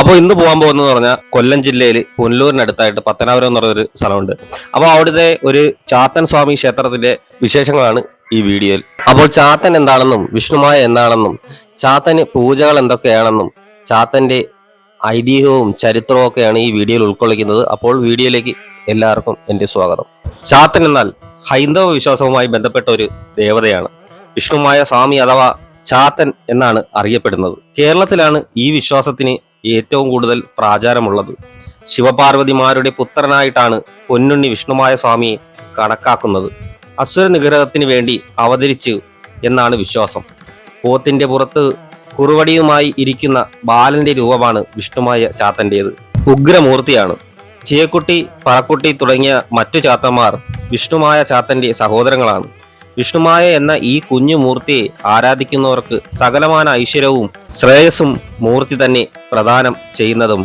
അപ്പോൾ ഇന്ന് പോകാൻ പോകുന്നത് പറഞ്ഞാൽ കൊല്ലം ജില്ലയിൽ പുനലൂരിനടുത്തായിട്ട് പത്തനാപുരം എന്ന് പറഞ്ഞൊരു സ്ഥലമുണ്ട്. അപ്പോൾ അവിടുത്തെ ഒരു ചാത്തൻ സ്വാമി ക്ഷേത്രത്തിന്റെ വിശേഷങ്ങളാണ് ഈ വീഡിയോയിൽ. അപ്പോൾ ചാത്തൻ എന്താണെന്നും വിഷ്ണുമായ എന്താണെന്നും ചാത്തന് പൂജകൾ എന്തൊക്കെയാണെന്നും ചാത്തന്റെ ഐതിഹ്യവും ചരിത്രവും ഒക്കെയാണ് ഈ വീഡിയോയിൽ ഉൾക്കൊള്ളിക്കുന്നത്. അപ്പോൾ വീഡിയോയിലേക്ക് എല്ലാവർക്കും എന്റെ സ്വാഗതം. ചാത്തൻ എന്നാൽ ഹൈന്ദവ വിശ്വാസവുമായി ബന്ധപ്പെട്ട ഒരു ദേവതയാണ്. വിഷ്ണുമായ സ്വാമി അഥവാ ചാത്തൻ എന്നാണ് അറിയപ്പെടുന്നത്. കേരളത്തിലാണ് ഈ വിശ്വാസത്തിന് ഏറ്റവും കൂടുതൽ പ്രാചാരമുള്ളത്. ശിവപാർവതിമാരുടെ പുത്രനായിട്ടാണ് പൊന്നുണ്ണി വിഷ്ണുമായ സ്വാമിയെ കണക്കാക്കുന്നത്. അസുര നിഗ്രഹത്തിന് വേണ്ടി അവതരിച്ചു എന്നാണ് വിശ്വാസം. പോത്തിന്റെ പുറത്ത് കുറുവടിയുമായി ഇരിക്കുന്ന ബാലന്റെ രൂപമാണ് വിഷ്ണുമായ ചാത്തന്റേത് ഉഗ്രമൂർത്തിയാണ്. ചേക്കുട്ടി പറക്കുട്ടി തുടങ്ങിയ മറ്റു ചാത്തന്മാർ വിഷ്ണുമായ ചാത്തന്റെ സഹോദരങ്ങളാണ്. വിഷ്ണുമായ എന്ന ഈ കുഞ്ഞു മൂർത്തിയെ ആരാധിക്കുന്നവർക്ക് സകലമാന ഐശ്വര്യവും ശ്രേയസ്സും മൂർത്തി തന്നെ പ്രദാനം ചെയ്യുന്നതും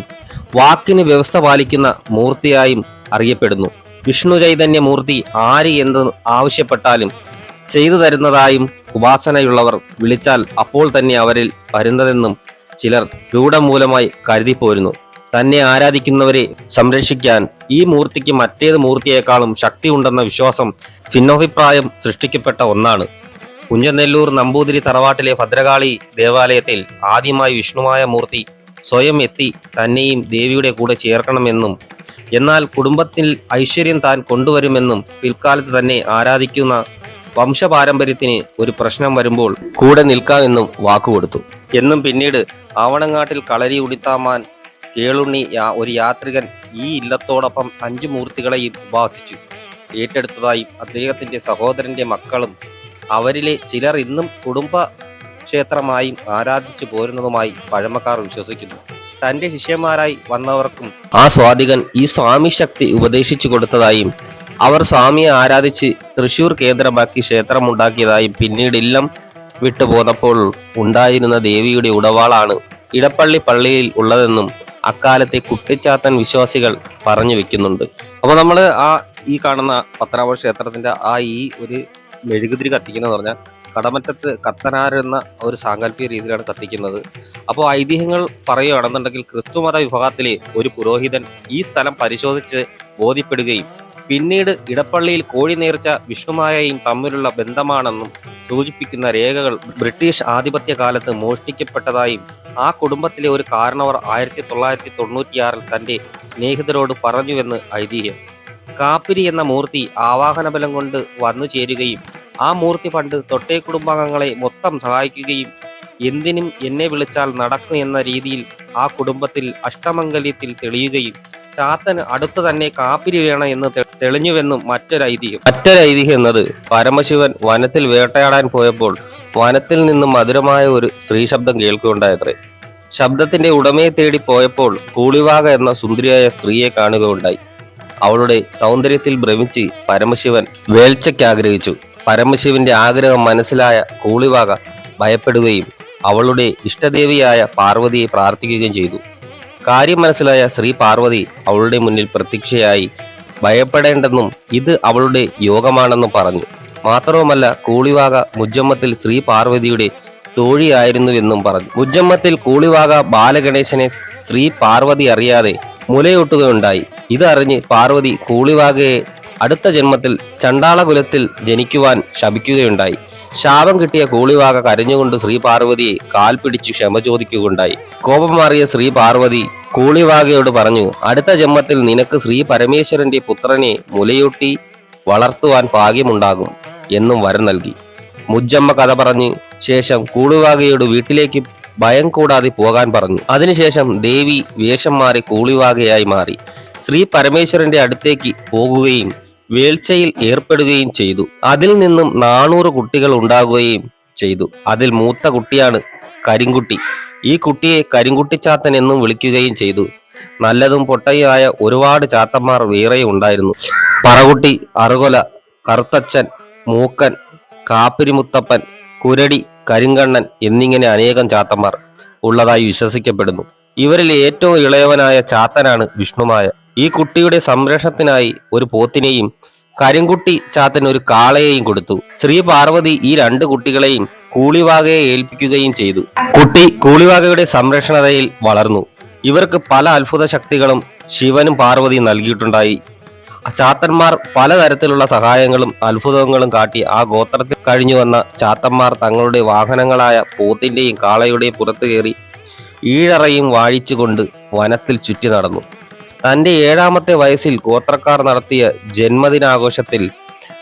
വാക്കിന് വ്യവസ്ഥ പാലിക്കുന്ന മൂർത്തിയായും അറിയപ്പെടുന്നു. വിഷ്ണു ചൈതന്യ മൂർത്തി ആര് എന്ത് ആവശ്യപ്പെട്ടാലും ചെയ്തു തരുന്നതായും ഉപാസനയുള്ളവർ വിളിച്ചാൽ അപ്പോൾ തന്നെ അവരിൽ വരുന്നതെന്നും ചിലർ രൂഢമൂലമായി കരുതിപ്പോരുന്നു. തന്നെ ആരാധിക്കുന്നവരെ സംരക്ഷിക്കാൻ ഈ മൂർത്തിക്ക് മറ്റേത് മൂർത്തിയേക്കാളും ശക്തിയുണ്ടെന്ന വിശ്വാസം ഭിന്നഭിപ്രായം സൃഷ്ടിക്കപ്പെട്ട ഒന്നാണ്. കുഞ്ചനെല്ലൂർ നമ്പൂതിരി തറവാട്ടിലെ ഭദ്രകാളി ദേവാലയത്തിൽ ആദ്യമായി വിഷ്ണുമായ മൂർത്തി സ്വയം എത്തി തന്നെയും ദേവിയുടെ കൂടെ ചേർക്കണമെന്നും എന്നാൽ കുടുംബത്തിൽ ഐശ്വര്യം താൻ കൊണ്ടുവരുമെന്നും പിൽക്കാലത്ത് തന്നെ ആരാധിക്കുന്ന വംശപാരമ്പര്യത്തിന് ഒരു പ്രശ്നം വരുമ്പോൾ കൂടെ നിൽക്കാമെന്നും വാക്കുകൊടുത്തു. എന്നും പിന്നീട് ആവണങ്ങാട്ടിൽ കളരി ഉടിത്താമാൻ കേളുണ്ണി ഒരു യാത്രികൻ ഈ ഇല്ലത്തോടൊപ്പം അഞ്ചു മൂർത്തികളെയും ഉപാസിച്ചു. ഏറ്റെടുത്തതായി അദ്ദേഹത്തിന്റെ സഹോദരന്റെ മക്കളും അവരിലെ ചിലർ ഇന്നും കുടുംബ ക്ഷേത്രമായും ആരാധിച്ചു പോരുന്നതുമായി പഴമക്കാർ വിശ്വസിക്കുന്നു. തന്റെ ശിഷ്യന്മാരായി വന്നവർക്കും ആ സ്വാധികൻ ഈ സ്വാമി ശക്തി ഉപദേശിച്ചു കൊടുത്തതായും അവർ സ്വാമിയെ ആരാധിച്ച് തൃശൂർ കേന്ദ്രമാക്കി ക്ഷേത്രമുണ്ടാക്കിയതായും പിന്നീട് ഇല്ലം വിട്ടുപോന്നപ്പോൾ ഉണ്ടായിരുന്ന ദേവിയുടെ ഉടവാളാണ് ഇടപ്പള്ളി പള്ളിയിൽ ഉള്ളതെന്നും അക്കാലത്തെ കുട്ടിച്ചാത്തൻ വിശ്വാസികൾ പറഞ്ഞു വെക്കുന്നുണ്ട്. അപ്പൊ നമ്മൾ ആ ഈ കാണുന്ന പത്തനാപുര ക്ഷേത്രത്തിന്റെ ആ ഈ ഒരു മെഴുകുതിരി കത്തിക്കുന്നതെന്ന് പറഞ്ഞാൽ കടമറ്റത്ത് കത്തനാർ എന്ന ഒരു സാങ്കല്പിക രീതിയിലാണ് കത്തിക്കുന്നത്. അപ്പോൾ ഐതിഹ്യങ്ങൾ പറയുകയാണെന്നുണ്ടെങ്കിൽ ക്രിസ്തുമത വിഭാഗത്തിലെ ഒരു പുരോഹിതൻ ഈ സ്ഥലം പരിശോധിച്ച് ബോധ്യപ്പെടുകയും പിന്നീട് ഇടപ്പള്ളിയിൽ കോഴി നേർച്ച വിഷ്ണുമായയും തമ്മിലുള്ള ബന്ധമാണെന്നും സൂചിപ്പിക്കുന്ന രേഖകൾ ബ്രിട്ടീഷ് ആധിപത്യ കാലത്ത് മോഷ്ടിക്കപ്പെട്ടതായും ആ കുടുംബത്തിലെ ഒരു കാരണവർ ആയിരത്തി തൊള്ളായിരത്തി തൊണ്ണൂറ്റിയാറിൽ തന്റെ സ്നേഹിതരോട് പറഞ്ഞുവെന്ന് ഐതിഹ്യം. കാപ്പിരി എന്ന മൂർത്തി ആവാഹന ബലം കൊണ്ട് വന്നു ചേരുകയും ആ മൂർത്തി പണ്ട് തൊട്ടേ കുടുംബാംഗങ്ങളെ മൊത്തം സഹായിക്കുകയും എന്തിനും എന്നെ വിളിച്ചാൽ നടക്കും എന്ന രീതിയിൽ ആ കുടുംബത്തിൽ അഷ്ടമംഗല്യത്തിൽ തെളിയുകയും ചാത്തന് അടുത്ത് തന്നെ കാപ്പിരി വേണം എന്ന് തെളിഞ്ഞുവെന്നും മറ്റൊരൈതിഹ്യം മറ്റൊരൈതിഹ്യം എന്നത് പരമശിവൻ വനത്തിൽ വേട്ടയാടാൻ പോയപ്പോൾ വനത്തിൽ നിന്നും മധുരമായ ഒരു സ്ത്രീ ശബ്ദം കേൾക്കുകയുണ്ടായത്രേ. ശബ്ദത്തിന്റെ ഉടമയെ തേടി പോയപ്പോൾ കൂളിവാക എന്ന സുന്ദരിയായ സ്ത്രീയെ കാണുകയുണ്ടായി. അവളുടെ സൗന്ദര്യത്തിൽ ഭ്രമിച്ച് പരമശിവൻ വേൾച്ചയ്ക്ക് ആഗ്രഹിച്ചു പരമശിവന്റെ ആഗ്രഹം മനസ്സിലായ കൂളിവാക ഭയപ്പെടുകയും അവളുടെ ഇഷ്ടദേവിയായ പാർവതിയെ പ്രാർത്ഥിക്കുകയും ചെയ്തു. കാര്യം മനസ്സിലായ ശ്രീ പാർവതി അവളുടെ മുന്നിൽ പ്രത്യക്ഷയായി ഭയപ്പെടേണ്ടെന്നും ഇത് അവളുടെ യോഗമാണെന്നും പറഞ്ഞു. മാത്രവുമല്ല കൂളിവാക മുജമ്മത്തിൽ ശ്രീ പാർവതിയുടെ തോഴിയായിരുന്നുവെന്നും പറഞ്ഞു. മുജമ്മത്തിൽ കൂളിവാക ബാലഗണേശനെ ശ്രീ പാർവതി അറിയാതെ മുലയൂട്ടുകയുണ്ടായി. ഇതറിഞ്ഞ് പാർവതി കൂളിവാകയെ അടുത്ത ജന്മത്തിൽ ചണ്ടാളകുലത്തിൽ ജനിക്കുവാൻ ശപിക്കുകയുണ്ടായി. ശാപം കിട്ടിയ കൂളിവാക കരഞ്ഞുകൊണ്ട് ശ്രീ പാർവതിയെ കാൽ പിടിച്ച് ക്ഷമ ചോദിക്കുകയുണ്ടായി. കോപം മാറിയ ശ്രീ പാർവതി കൂളിവാകയോട് പറഞ്ഞു അടുത്ത ജന്മത്തിൽ നിനക്ക് ശ്രീ പരമേശ്വരന്റെ പുത്രനെ മുലയൂട്ടി വളർത്തുവാൻ ഭാഗ്യമുണ്ടാകും എന്നും വരം നൽകി. മുജ്ജമ്മ കഥ പറഞ്ഞ് ശേഷം കൂളിവാകയോട് വീട്ടിലേക്ക് ഭയം കൂടാതെ പോകാൻ പറഞ്ഞു. അതിനുശേഷം ദേവി വേഷം മാറി കൂളിവാകയായി മാറി. ശ്രീ പരമേശ്വരന്റെ അടുത്തേക്ക് പോകുകയും വേൾച്ചയിൽ ഏർപ്പെടുകയും ചെയ്തു. അതിൽ നിന്നും നാനൂറ് കുട്ടികൾ ഉണ്ടാകുകയും ചെയ്തു. അതിൽ മൂത്ത കുട്ടിയാണ് കരിങ്കുട്ടി. ഈ കുട്ടിയെ കരിങ്കുട്ടിച്ചാത്തൻ എന്നും വിളിക്കുകയും ചെയ്തു. നല്ലതും പൊട്ടയുമായ ഒരുപാട് ചാത്തന്മാർ വേറെയും ഉണ്ടായിരുന്നു. പറകുട്ടി അറുകൊല കറുത്തച്ഛൻ മൂക്കൻ കാപ്പിരിമുത്തപ്പൻ കുരടി കരിങ്കണ്ണൻ എന്നിങ്ങനെ അനേകം ചാത്തന്മാർ ഉള്ളതായി വിശ്വസിക്കപ്പെടുന്നു. ഇവരിൽ ഏറ്റവും ഇളയവനായ ചാത്തനാണ് വിഷ്ണുമായ. ഈ കുട്ടിയുടെ സംരക്ഷണത്തിനായി ഒരു പോത്തിനെയും കരിങ്കുട്ടി ചാത്തൻ ഒരു കാളയെയും കൊടുത്തു. ശ്രീ പാർവതി ഈ രണ്ട് കുട്ടികളെയും കൂളിവാകയെ ഏൽപ്പിക്കുകയും ചെയ്തു. കുട്ടി കൂളിവാകയുടെ സംരക്ഷണതയിൽ വളർന്നു. ഇവർക്ക് പല അത്ഭുത ശക്തികളും ശിവനും പാർവതിയും നൽകിയിട്ടുണ്ടായി. ചാത്തന്മാർ പലതരത്തിലുള്ള സഹായങ്ങളും അത്ഭുതങ്ങളും കാട്ടി ആ ഗോത്രത്തിൽ കഴിഞ്ഞു വന്ന ചാത്തന്മാർ തങ്ങളുടെ വാഹനങ്ങളായ പോത്തിന്റെയും കാളയുടെയും പുറത്തു കയറി ഈഴറയും വാഴിച്ചുകൊണ്ട് വനത്തിൽ ചുറ്റി നടന്നു. തന്റെ ഏഴാമത്തെ വയസ്സിൽ ഗോത്രക്കാർ നടത്തിയ ജന്മദിനാഘോഷത്തിൽ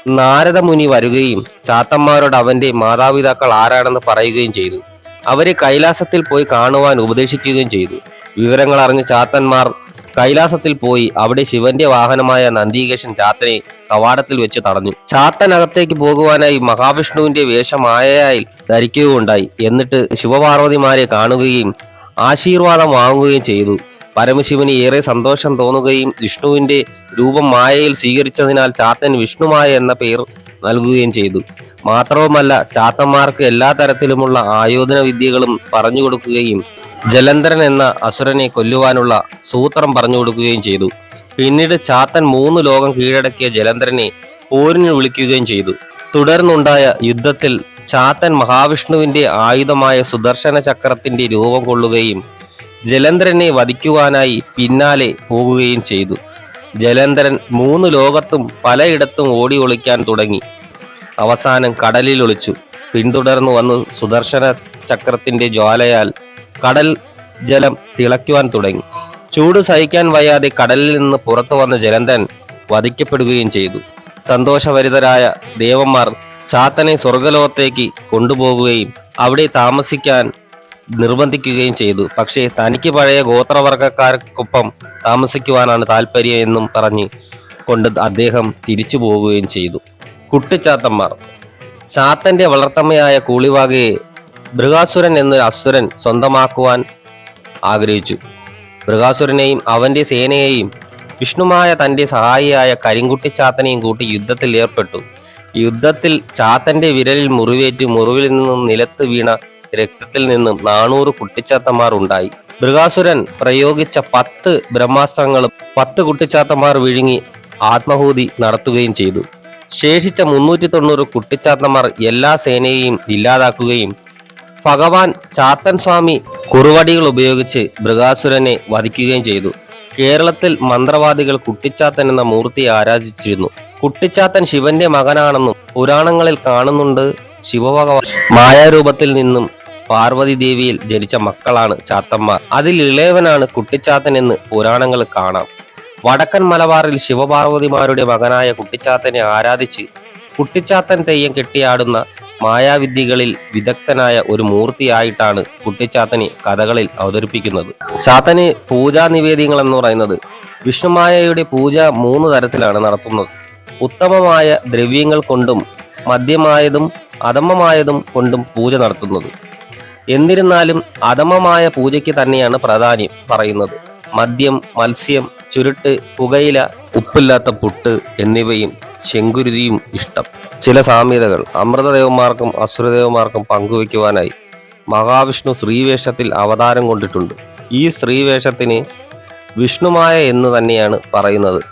നാരദമുനി വരുകയും ചാത്തന്മാരോട് അവന്റെ മാതാപിതാക്കൾ ആരാണെന്ന് പറയുകയും ചെയ്തു. അവരെ കൈലാസത്തിൽ പോയി കാണുവാൻ ഉപദേശിക്കുകയും ചെയ്തു. വിവരങ്ങൾ അറിഞ്ഞ ചാത്തന്മാർ കൈലാസത്തിൽ പോയി അവിടെ ശിവന്റെ വാഹനമായ നന്ദികേശൻ ചാത്തനെ കവാടത്തിൽ വെച്ച് തടഞ്ഞു. ചാത്തനകത്തേക്ക് പോകുവാനായി മഹാവിഷ്ണുവിന്റെ വേഷമായയായി ധരിക്കുകയുണ്ടായി. എന്നിട്ട് ശിവപാർവതിമാരെ കാണുകയും ആശീർവാദം വാങ്ങുകയും ചെയ്തു. പരമശിവന് ഏറെ സന്തോഷം തോന്നുകയും വിഷ്ണുവിന്റെ രൂപം മായയിൽ സ്വീകരിച്ചതിനാൽ ചാത്തൻ വിഷ്ണുമായ എന്ന പേർ നൽകുകയും ചെയ്തു. മാത്രവുമല്ല ചാത്തന്മാർക്ക് എല്ലാ തരത്തിലുമുള്ള ആയോധന വിദ്യകളും പറഞ്ഞു കൊടുക്കുകയും ജലന്ധരൻ എന്ന അസുരനെ കൊല്ലുവാനുള്ള സൂത്രം പറഞ്ഞു കൊടുക്കുകയും ചെയ്തു. പിന്നീട് ചാത്തൻ മൂന്ന് ലോകം കീഴടക്കിയ ജലന്ധരനെ പോരിന് വിളിക്കുകയും ചെയ്തു. തുടർന്നുണ്ടായ യുദ്ധത്തിൽ ചാത്തൻ മഹാവിഷ്ണുവിന്റെ ആയുധമായ സുദർശന ചക്രത്തിന്റെ രൂപം കൊള്ളുകയും ജലന്ധരനെ വധിക്കുവാനായി പിന്നാലെ പോകുകയും ചെയ്തു. ജലന്ധരൻ മൂന്ന് ലോകത്തും പലയിടത്തും ഓടി ഒളിക്കാൻ തുടങ്ങി. അവസാനം കടലിൽ ഒളിച്ചു. പിന്തുടർന്നു വന്ന് സുദർശന ചക്രത്തിന്റെ ജ്വാലയാൽ കടൽ ജലം തിളയ്ക്കുവാൻ തുടങ്ങി. ചൂട് സഹിക്കാൻ വയ്യാതെ കടലിൽ നിന്ന് പുറത്തു വന്ന ജലന്ധരൻ വധിക്കപ്പെടുകയും ചെയ്തു. സന്തോഷഭരിതരായ ദേവന്മാർ ചാത്തനെ സ്വർഗലോകത്തേക്ക് കൊണ്ടുപോകുകയും അവിടെ താമസിക്കാൻ നിർബന്ധിക്കുകയും ചെയ്തു. പക്ഷേ തനിക്ക് പഴയ ഗോത്രവർഗക്കാർക്കൊപ്പം താമസിക്കുവാനാണ് താല്പര്യം എന്നും പറഞ്ഞ് കൊണ്ട് അദ്ദേഹം തിരിച്ചു പോവുകയും ചെയ്തു. കുട്ടിച്ചാത്തന്മാർ. ചാത്തന്റെ വളർത്തമ്മയായ കൂളിവാകയെ മൃഗാസുരൻ എന്നൊരു അസുരൻ സ്വന്തമാക്കുവാൻ ആഗ്രഹിച്ചു. മൃഗാസുരനെയും അവന്റെ സേനയെയും വിഷ്ണുമായ തന്റെ സഹായിയായ കരിങ്കുട്ടിച്ചാത്തനെയും കൂട്ടി യുദ്ധത്തിൽ ഏർപ്പെട്ടു. യുദ്ധത്തിൽ ചാത്തന്റെ വിരലിൽ മുറിവേറ്റ് മുറിവിൽ നിന്നും നിലത്ത് വീണ രക്തത്തിൽ നിന്നും നാനൂറ് കുട്ടിച്ചാത്തമാർ ഉണ്ടായി. മൃഗാസുരൻ പ്രയോഗിച്ച പത്ത് ബ്രഹ്മാസ്ത്രങ്ങളും പത്ത് കുട്ടിച്ചാത്തമാർ വിഴുങ്ങി ആത്മഹൂതി നടത്തുകയും ചെയ്തു. ശേഷിച്ച മുന്നൂറ്റി തൊണ്ണൂറ് കുട്ടിച്ചാത്തന്മാർ എല്ലാ സേനയെയും ഇല്ലാതാക്കുകയും ഭഗവാൻ ചാത്തൻ സ്വാമി കുറുവടികൾ ഉപയോഗിച്ച് മൃഗാസുരനെ വധിക്കുകയും ചെയ്തു. കേരളത്തിൽ മന്ത്രവാദികൾ കുട്ടിച്ചാത്തൻ എന്ന മൂർത്തിയെ ആരാധിച്ചിരുന്നു. കുട്ടിച്ചാത്തൻ ശിവന്റെ മകനാണെന്നും പുരാണങ്ങളിൽ കാണുന്നുണ്ട് ശിവഭഗവാൻ. മായാരൂപത്തിൽ നിന്നും പാർവതി ദേവിയിൽ ജനിച്ച മക്കളാണ് ചാത്തന്മാർ അതിൽ ഇളയവനാണ് കുട്ടിച്ചാത്തൻ എന്ന് പുരാണങ്ങൾ കാണാം. വടക്കൻ മലബാറിൽ ശിവപാർവതിമാരുടെ മകനായ കുട്ടിച്ചാത്തനെ ആരാധിച്ച് കുട്ടിച്ചാത്തൻ തെയ്യം കെട്ടിയാടുന്ന മായാവിദ്യകളിൽ വിദഗ്ധനായ ഒരു മൂർത്തിയായിട്ടാണ് കുട്ടിച്ചാത്തനെ കഥകളിൽ അവതരിപ്പിക്കുന്നത്. ചാത്തന് പൂജാ നിവേദ്യങ്ങൾ എന്ന് പറയുന്നത് വിഷ്ണുമായയുടെ പൂജ മൂന്ന് തരത്തിലാണ് നടത്തുന്നത്. ഉത്തമമായ ദ്രവ്യങ്ങൾ കൊണ്ടും മദ്യമായതും അധമമായതും കൊണ്ടും പൂജ നടത്തുന്നത്. എന്നിരുന്നാലും അധമമായ പൂജയ്ക്ക് തന്നെയാണ് പ്രാധാന്യം പറയുന്നത്. മദ്യം മത്സ്യം ചുരുട്ട് പുകയില ഉപ്പില്ലാത്ത പുട്ട് എന്നിവയും ചെങ്കുരുതിയും ഇഷ്ടം. ചില സാമ്യതകൾ അമൃതദേവന്മാർക്കും അസുരദേവന്മാർക്കും പങ്കുവയ്ക്കുവാനായി മഹാവിഷ്ണു ശ്രീവേഷത്തിൽ അവതാരം കൊണ്ടിട്ടുണ്ട്. ഈ ശ്രീവേഷത്തിന് വിഷ്ണുമായ എന്ന് തന്നെയാണ് പറയുന്നത്.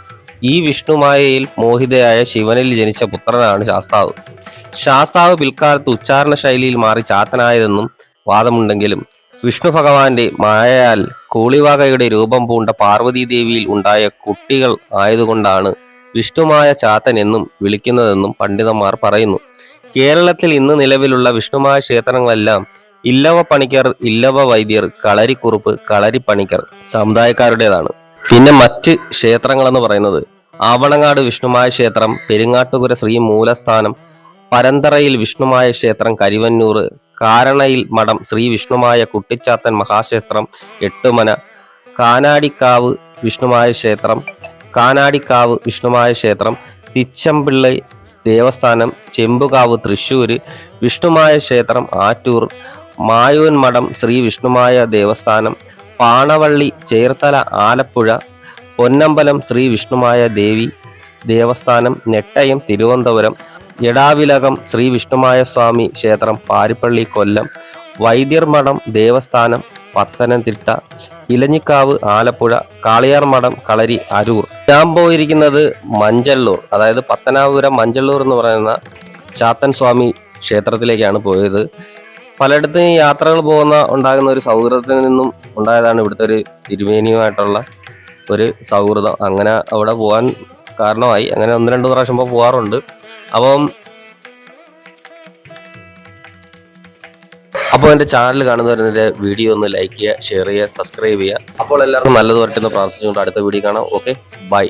ഈ വിഷ്ണുമായയിൽ മോഹിതയായ ശിവനിൽ ജനിച്ച പുത്രനാണ് ശാസ്താവ്. ശാസ്താവ് പിൽക്കാലത്ത് ഉച്ചാരണ ശൈലിയിൽ മാറി ചാത്തനായതെന്നും വാദമുണ്ടെങ്കിലും വിഷ്ണു ഭഗവാന്റെ മായയാൽ കൂളിവാകയുടെ രൂപം പൂണ്ട പാർവതീദേവിയിൽ ഉണ്ടായ കുട്ടികൾ ആയതുകൊണ്ടാണ് വിഷ്ണുമായ ചാത്തൻ എന്നും വിളിക്കുന്നതെന്നും പണ്ഡിതന്മാർ പറയുന്നു. കേരളത്തിൽ ഇന്ന് നിലവിലുള്ള വിഷ്ണുമായ ക്ഷേത്രങ്ങളെല്ലാം ഇല്ലവ പണിക്കർ ഇല്ലവ വൈദ്യർ കളരിക്കുറുപ്പ് കളരിപ്പണിക്കർ സമുദായക്കാരുടേതാണ്. പിന്നെ മറ്റ് ക്ഷേത്രങ്ങളെന്ന് പറയുന്നത് ആവണങ്ങാട് വിഷ്ണുമായ ക്ഷേത്രം പെരിങ്ങാട്ടുകുര ശ്രീ മൂലസ്ഥാനം പരന്തറയിൽ വിഷ്ണുമായ ക്ഷേത്രം കരിവന്നൂർ കാരണയിൽ മഠം ശ്രീ വിഷ്ണുമായ കുട്ടിച്ചാത്തൻ മഹാക്ഷേത്രം എട്ടുമന കാനാടിക്കാവ് വിഷ്ണുമായ ക്ഷേത്രം കാനാടിക്കാവ് വിഷ്ണുമായ ക്ഷേത്രം തിച്ചമ്പിള്ളി ദേവസ്ഥാനം ചെമ്പുകാവ് തൃശ്ശൂർ വിഷ്ണുമായ ക്ഷേത്രം ആറ്റൂർ മായൂൻ മഠം ശ്രീ വിഷ്ണുമായ ദേവസ്ഥാനം പാണവള്ളി ചേർത്തല ആലപ്പുഴ പൊന്നമ്പലം ശ്രീ വിഷ്ണുമായ ദേവി ദേവസ്ഥാനം നെട്ടയം തിരുവനന്തപുരം എടാവിലകം ശ്രീ വിഷ്ണുമായ സ്വാമി ക്ഷേത്രം പാരിപ്പള്ളി കൊല്ലം വൈദ്യർ മഠം ദേവസ്ഥാനം പത്തനംതിട്ട ഇലഞ്ഞിക്കാവ് ആലപ്പുഴ കാളിയാർ മഠം കളരി അരൂർ. ഞാൻ പോയിരിക്കുന്നത് മഞ്ചള്ളൂർ അതായത് പത്തനാപുരം മഞ്ചള്ളൂർ എന്ന് പറയുന്ന ചാത്തൻ സ്വാമി ക്ഷേത്രത്തിലേക്കാണ് പോയത്. പലയിടത്തും യാത്രകൾ പോകുന്ന ഉണ്ടാകുന്ന ഒരു സൗഹൃദത്തിൽ നിന്നും ഉണ്ടായതാണ് ഇവിടുത്തെ ഒരു തിരുമേനിയുമായിട്ടുള്ള ഒരു സൗഹൃദം. അങ്ങനെ അവിടെ പോകാൻ കാരണമായി. അങ്ങനെ ഒന്ന് രണ്ട് പ്രാവശ്യം പോകാറുണ്ട്. അപ്പം അപ്പോൾ എന്റെ ചാനൽ കാണുന്നവരെ വീഡിയോ ഒന്ന് ലൈക്ക് ചെയ്യുക ഷെയർ ചെയ്യുക സബ്സ്ക്രൈബ് ചെയ്യുക. അപ്പോൾ എല്ലാവർക്കും നല്ലത് വരട്ടെന്ന് പ്രാർത്ഥിച്ചുകൊണ്ട് അടുത്ത വീഡിയോ കാണാം. Okay bye